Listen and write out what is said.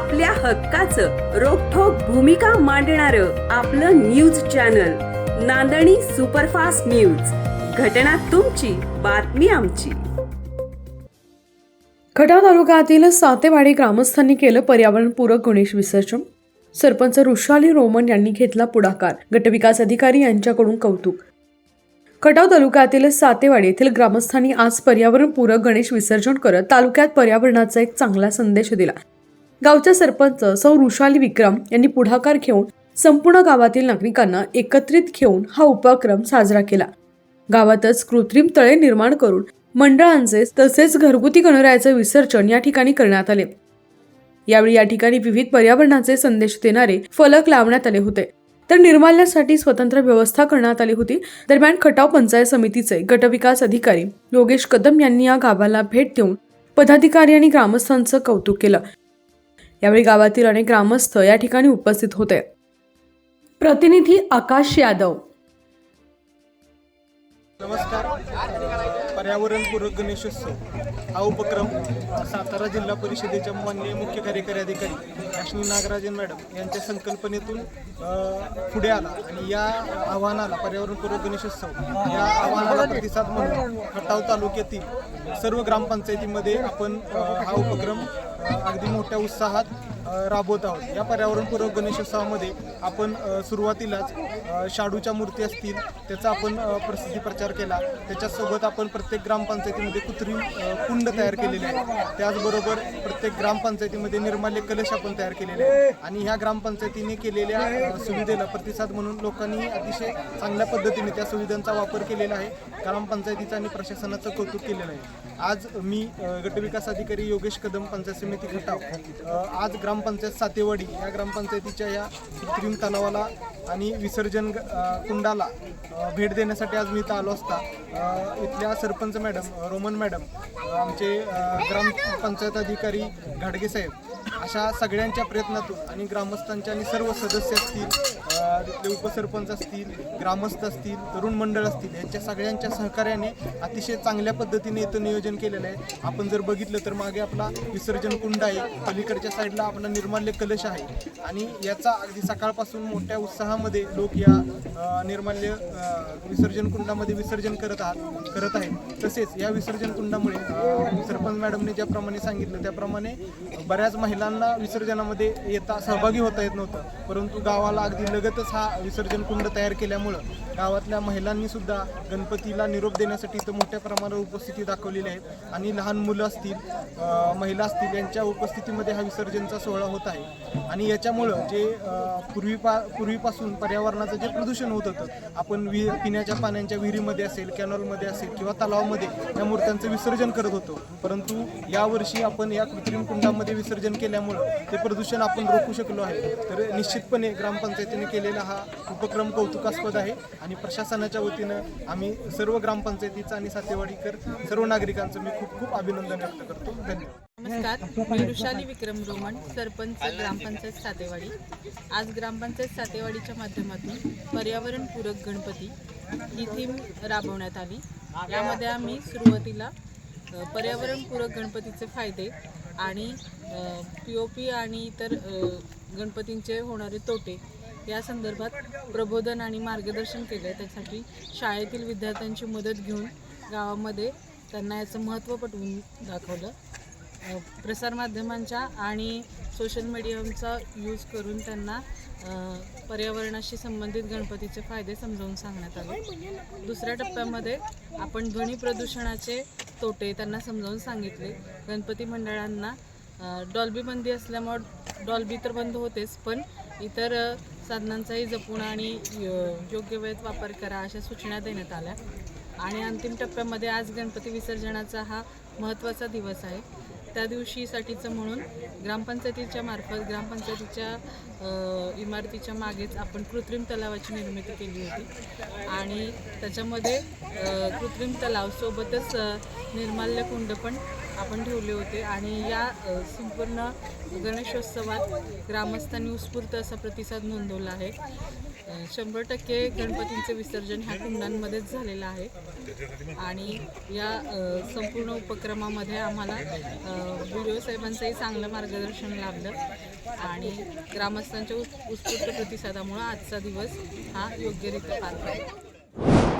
आपल्या हक्काचं रोखोक भूमिका मांडणार आपलं news channel Nandani superfast news. घटना तुमची बातमी आमची. खटाव तालुक्यातील सातेवाडी ग्रामस्थांनी केलं पर्यावरणपूरक गणेश विसर्जन. सरपंच ऋषाली रोमन यांनी घेतला पुढाकार. गटविकास अधिकारी यांच्याकडून कौतुक. खटाव तालुक्यातील सातेवाडी येथील ग्रामस्थांनी आज पर्यावरणपूरक गणेश विसर्जन करत तालुक्यात पर्यावरणाचा एक चांगला संदेश दिला. गावच्या सरपंच सौ ऋषाली विक्रम यांनी पुढाकार घेऊन संपूर्ण गावातील नागरिकांना एकत्रित घेऊन हा उपक्रम साजरा केला. गावातच कृत्रिम तळे निर्माण करून मंडळांचे तसेच घरगुती गणरायाचे विसर्जन या ठिकाणी करण्यात आले. यावेळी या ठिकाणी विविध पर्यावरणाचे संदेश देणारे फलक लावण्यात आले होते. तर निर्माल्यासाठी स्वतंत्र व्यवस्था करण्यात आली होती. दरम्यान खटाव पंचायत समितीचे गटविकास अधिकारी योगेश कदम यांनी या गावाला भेट देऊन पदाधिकारी आणि ग्रामस्थांचं कौतुक केलं. यावेळी गावातील अनेक ग्रामस्थ या ठिकाणी उपस्थित होते. प्रतिनिधी आकाश यादव. नमस्कार. पर्यावरणपूरक गणेशोत्सव. हा उपक्रम सातारा जिल्हा परिषदेच्या माननीय मुख्य कार्यकारी अधिकारी अश्विनी नागराजन मॅडम यांच्या संकल्पनेतून पुढे आला आणि या आव्हानाला पर्यावरणपूरक गणेशोत्सव या आव्हानाला प्रतिसाद म्हणून खटाव तालुक्यातील सर्व ग्रामपंचायतीमध्ये आपण हा उपक्रम अगदी मोठ्या उत्साहात राबवत आहोत. या पर्यावरणपूरक गणेशोत्सवामध्ये आपण सुरुवातीलाच शाडूच्या मूर्ती असतील त्याचा आपण प्रसिद्धी प्रचार केला. त्याच्यासोबत आपण प्रत्येक ग्रामपंचायतीमध्ये कृत्रिम कुंड तयार केलेले आहे त्याचबरोबर प्रत्येक ग्रामपंचायतीमध्ये निर्माल्य कलश आपण तयार केलेले आहे आणि ह्या ग्रामपंचायतीने केलेल्या सुविधेला प्रतिसाद म्हणून लोकांनी अतिशय चांगल्या पद्धतीने त्या सुविधांचा वापर केलेला आहे. ग्रामपंचायतीचं आणि प्रशासनाचं कौतुक केलेलं आहे. आज मी गटविकास अधिकारी योगेश कदम पंचायत समिती खटाव आज ग्राम ग्रामपंचायत सातेवाडी या ग्रामपंचायतीच्या या कृत्रिम तलावाला आणि विसर्जन कुंडाला भेट देण्यासाठी आज मी इथं आलो असता. इथल्या सरपंच मॅडम रोमन मॅडम आमचे ग्रामपंचायत अधिकारी घाडगे साहेब अशा सगळ्यांच्या प्रयत्नातून आणि ग्रामस्थांच्या आणि सर्व सदस्य असतील तिथले उपसरपंच असतील ग्रामस्थ असतील तरुण मंडळ असतील यांच्या सगळ्यांच्या सहकार्याने अतिशय चांगल्या पद्धतीने इथं नियोजन केलेलं आहे. आपण जर बघितलं तर मागे आपला विसर्जन कुंड आहे. पलीकडच्या साईडला आपला निर्माल्य कलश आहे. आणि याचा अगदी सकाळपासून मोठ्या उत्साहामध्ये लोक या निर्माल्य विसर्जन कुंडामध्ये विसर्जन करत आहात करत आहेत. तसेच या विसर्जन कुंडामुळे सरपंच मॅडमने ज्याप्रमाणे सांगितलं त्याप्रमाणे बऱ्याच महिलांना विसर्जनामध्ये येता सहभागी होता येत नव्हतं. परंतु गावाला अगदी लगतच हा विसर्जन कुंड तयार केल्यामुळं गावातल्या महिलांनी सुद्धा गणपतीला निरोप देण्यासाठी इथं मोठ्या प्रमाणावर उपस्थिती दाखवलेली आहे. आणि लहान मुलं असतील महिला असतील यांच्या उपस्थितीमध्ये हा विसर्जनचा सोहळा होत आहे. आणि याच्यामुळं जे पूर्वीपा पूर्वी पा पूर्वीपासून पर्यावरणाचं जे प्रदूषण होत होतं आपण वि पिण्याच्या पाण्याच्या विहिरीमध्ये असेल कॅनॉलमध्ये असेल किंवा तलावामध्ये या मूर्त्यांचं विसर्जन करत होतो. परंतु यावर्षी आपण या कृत्रिम कुंडामध्ये विसर्जन केल्यामुळं ते प्रदूषण आपण रोखू शकलो आहे. तर निश्चितपणे ग्रामपंचायतीने केलेला हा उपक्रम कौतुकास्पद आहे आणि प्रशासनाच्या वतीनं आम्ही सर्व ग्रामपंचायतीचं आणि सातेवाडीकर सर्व नागरिकांचं मी खूप खूप अभिनंदन व्यक्त करतो. धन्यवाद. नमस्कार मी वृषाली विक्रम रोमन सरपंच ग्रामपंचायत सातेवाडी. आज ग्रामपंचायत सातेवाडीच्या माध्यमातून पर्यावरणपूरक गणपती ही थीम राबवण्यात आली. यामध्ये आम्ही सुरुवातीला पर्यावरणपूरक गणपतीचे फायदे आणि पी ओ पी आणि इतर गणपतींचे होणारे तोटे या संदर्भात प्रबोधन आणि मार्गदर्शन केले त्यासाठी शाळेतील विद्यार्थ्यांची मदत घेऊन गावामध्ये त्यांना याचं महत्त्व पटवून दाखवलं. प्रसारमाध्यमांच्या आणि सोशल मीडियाचा यूज करून त्यांना पर्यावरणाशी संबंधित गणपतीचे फायदे समजावून सांगण्यात आले. दुसऱ्या टप्प्यामध्ये आपण ध्वनी प्रदूषणाचे तोटे त्यांना समजावून सांगितले. गणपती मंडळांना डॉल्बी बंदी असल्यामुळं डॉल्बी तर बंद होतेच पण इतर साधनांचाही जपून आणि य- योग्य वेळेत वापर करा अशा सूचना देण्यात आल्या. आणि अंतिम टप्प्यामध्ये आज गणपती विसर्जनाचा हा महत्त्वाचा दिवस आहे. त्या दिवशीसाठीचं म्हणून ग्रामपंचायतीच्या मार्फत ग्रामपंचायतीच्या इमारतीच्या मागेच आपण कृत्रिम तलावाची निर्मिती केली होती. आणि त्याच्यामध्ये कृत्रिम तलावसोबतच निर्माल्य कुंड पण आपण ठेवले होते आणि या संपूर्ण गणेशोत्सवात ग्रामस्थांनी उत्स्फूर्त असा प्रतिसाद नोंदवला आहे. शंभर टक्के गणपतींचे विसर्जन ह्या कुंडांमध्येच झालेलं आहे. आणि या संपूर्ण उपक्रमामध्ये आम्हाला बी साहेबांचंही चांगलं मार्गदर्शन लाभलं. आणि ग्रामस्थांच्या उत्स्फूर्त प्रतिसादामुळं आजचा दिवस हा योग्यरित्या पार पडला.